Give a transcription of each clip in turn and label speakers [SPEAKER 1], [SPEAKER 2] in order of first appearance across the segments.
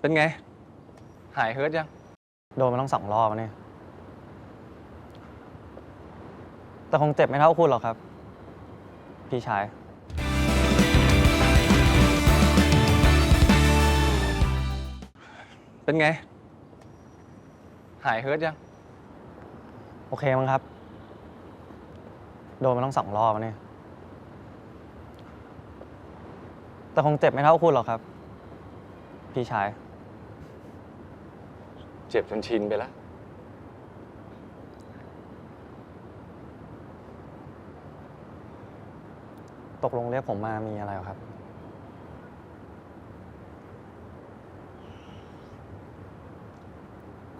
[SPEAKER 1] เป็นไง หายเฮิร์ตยัง
[SPEAKER 2] โดนมาต้องสองรอบแล้วเนี่ย แต่คงเจ็บไม่เท่าคุณหรอกครับ พี่ชาย
[SPEAKER 1] เป็นไง หายเฮิร์ตยัง
[SPEAKER 2] โอเคมั้งครับ โดนมาต้องสองรอบแล้วเนี่ย แต่คงเจ็บไม่เท่าคุณหรอกครับ พี่ชาย
[SPEAKER 1] เจ็บจนชินไปแล้ว
[SPEAKER 2] ตกลงเรียกผมมามีอะไรเหรอครับ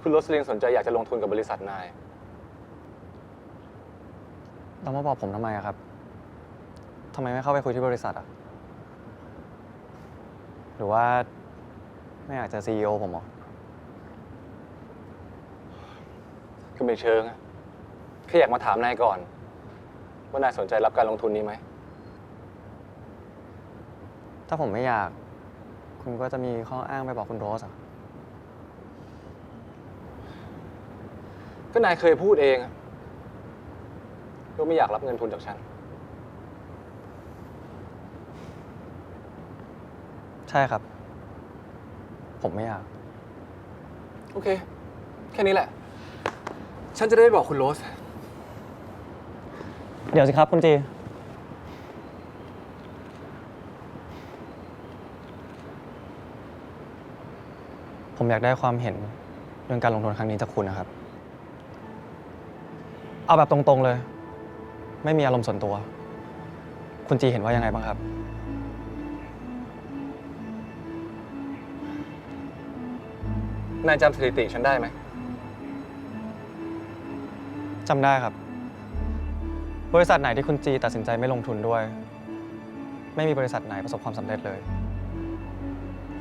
[SPEAKER 1] คุณโรสลินสนใจอยากจะลงทุนกับบริษัทนาย
[SPEAKER 2] แล้วมาบอกผมทำไมอะครับทำไมไม่เข้าไปคุยที่บริษัทอะหรือว่า ไม่อยากเจะซีอผมเหรอ
[SPEAKER 1] ก็ไม่เชิงอะแค่อยากมาถามนายก่อน ว่านายสนใจรับการลงทุนนี้ไหม
[SPEAKER 2] ถ้าผมไม่อยาก คุณก็จะมีข้ออ้างไปบอกคุณโรสอะ
[SPEAKER 1] ก็นายเคยพูดเองอะว่าไม่อยากรับเงินทุนจากฉัน
[SPEAKER 2] ใช่ครับ ผมไม่อยาก
[SPEAKER 1] โอเค แค่นี้แหละ ฉันจะได้บอกคุณโรส
[SPEAKER 2] เดี๋ยวสิครับคุณจี ผมอยากได้ความเห็นเรื่องการลงทุนครั้งนี้จากคุณนะครับ เอาแบบตรงๆเลย ไม่มีอารมณ์ส่วนตัว คุณจีเห็นว่ายังไงบ้างครับ
[SPEAKER 1] นายจำสถิติฉันได้ไหม
[SPEAKER 2] จำได้ครับ บริษัทไหนที่คุณจีตัดสินใจไม่ลงทุนด้วย ไม่มีบริษัทไหนประสบความสำเร็จเลย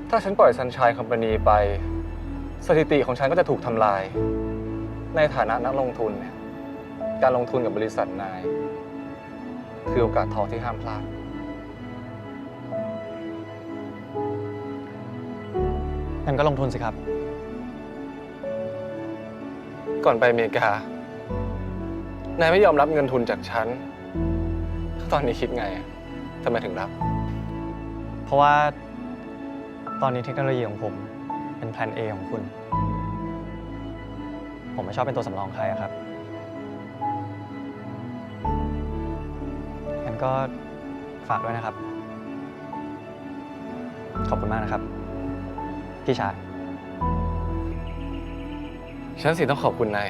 [SPEAKER 1] ถ้าฉันปล่อยซันช i ยคอมพานีไป สถิติของฉันก็จะถูกทำลาย ในฐานะนักลงทุนเนี่ยการลงทุนกับบริษัทนาย คือโอกาสทองที่ห้ามพลาด
[SPEAKER 2] งั้นก็ลงทุนสิครับ
[SPEAKER 1] ก่อนไปอเมริกา นายไม่ยอมรับเงินทุนจากฉัน ตอนนี้คิดไงอะทำไมถึงรับ
[SPEAKER 2] เพราะว่าตอนนี้เทคโนโลยีของผมเป็นแพลน A ของคุณ ผมไม่ชอบเป็นตัวสำรองใครอะครับ งั้นก็ฝากด้วยนะครับ ขอบคุณมากนะครับ พี่ชาย
[SPEAKER 1] ฉันสิต้องขอบคุณนาย